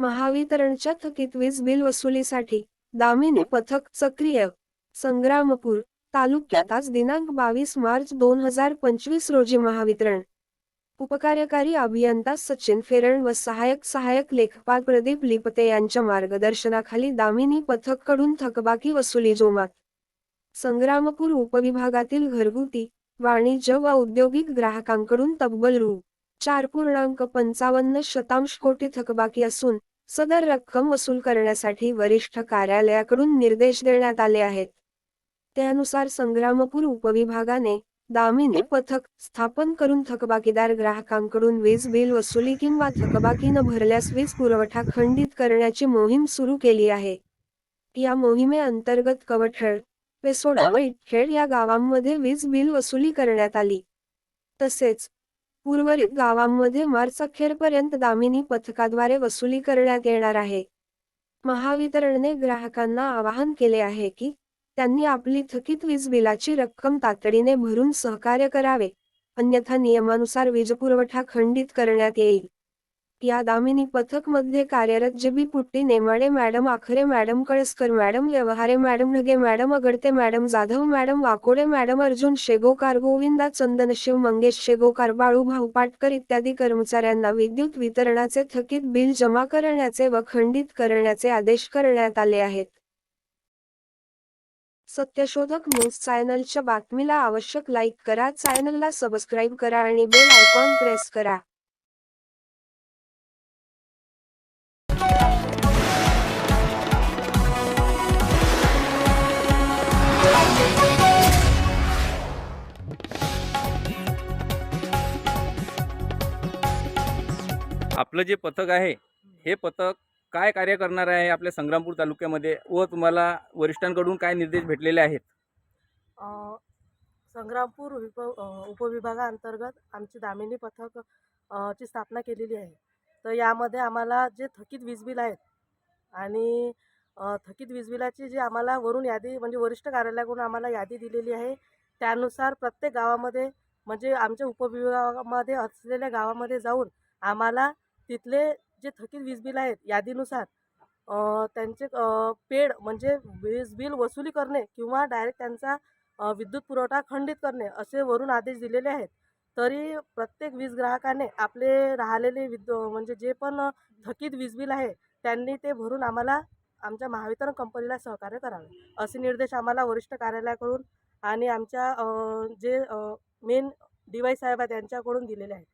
महावितरणच्या थकीत वीज बिल वसुलीसाठी दामिनी पथक सक्रिय. संग्रामपूर तालुक्यात आज दिनांक बावीस मार्च दोन हजार पंचवीस रोजी महावितरण. उपकार्यकारी अभियंता सचिन फेरण व सहायक सहायक लेखपाल प्रदीप लिपते यांच्या मार्गदर्शनाखाली दामिनी पथककडून थकबाकी वसुली जोमात. संग्रामपूर उपविभागातील घरगुती वाणिज्य व औद्योगिक ग्राहकांकडून तब्बल रु. चार पूर्णांक पंचावन्न शतांश कोटी थकबाकी असून सदर रक्कम वसूल करण्यासाठी वरिष्ठ कार्यालयाकडून निर्देश देण्यात आले आहेत. त्यानुसार संग्रामपूर उपविभागाने दामिनी पथक स्थापन करून थकबाकीदार ग्राहकांकडून वीज बिल वसुली किंवा थकबाकी न भरल्यास वीज पुरवठा खंडित करण्याची मोहीम सुरू केली आहे. या मोहिमेअंतर्गत कवठळ पेसोडा व या गावांमध्ये वीज बिल वसुली करण्यात आली. तसेच उर्वरित गावांमध्ये मार्च अखेरपर्यंत दामिनी पथकाद्वारे वसुली करण्यात येणार आहे. महावितरणने ग्राहकांना आवाहन केले आहे की त्यांनी आपली थकीत वीज बिलाची रक्कम तातडीने भरून सहकार्य करावे अन्यथा नियमानुसार वीज पुरवठा खंडित करण्यात येईल. या दामिनी पथकमध्ये कार्यरत J B Putti Nemade madam Akhare madam Kalaskar madam Vyavahare madam Dhage madam Agadte madam Jadhav madam Wakode madam Arjun Shegokar Govinda Chandanshiv Mangesh Shegokar Balu Bhau Patkar इत्यादी कर्मचाऱ्यांना विद्युत वितरणाचे थकीत बिल जमा करण्याचे व खंडित करण्याचे आदेश करण्यात आले आहेत. सत्यशोधक न्यूज चॅनलच्या बातमीला आवश्यक लाईक करा चॅनलला सबस्क्राईब करा आणि बेल आयकॉन प्रेस करा. आपलं जे पथक आहे हे पथक काय कार्य करणार आहे आपल्या संग्रामपूर तालुक्यामध्ये व तुम्हाला वरिष्ठांकडून काय निर्देश भेटलेले आहेत? संग्रामपूर विप उपविभागाअंतर्गत आमची दामिनी पथक ची स्थापना केलेली आहे. तर यामध्ये आम्हाला जे थकीत वीज बिल आहेत आणि थकीत वीज बिलाची जी आम्हाला वरून यादी म्हणजे वरिष्ठ कार्यालयाकडून आम्हाला यादी दिलेली आहे त्यानुसार प्रत्येक गावामध्ये म्हणजे आमच्या उपविभागामध्ये असलेल्या गावामध्ये जाऊन आम्हाला तिथले जे थकीत वीज बिल आहेत यादीनुसार त्यांचे पेड म्हणजे वीज बिल वसुली करणे किंवा डायरेक्ट त्यांचा विद्युत पुरवठा खंडित करणे असे वरून आदेश दिलेले आहेत. तरी प्रत्येक वीज ग्राहकाने आपले राहिलेले विद्यु म्हणजे जे पण थकीत वीज बिल आहे त्यांनी ते भरून आम्हाला आमच्या महावितरण कंपनीला सहकार्य करावे. असे निर्देश आम्हाला वरिष्ठ कार्यालयाकडून आणि आमच्या जे मेन डी वाय साहेब आहेत त्यांच्याकडून दिलेले आहेत.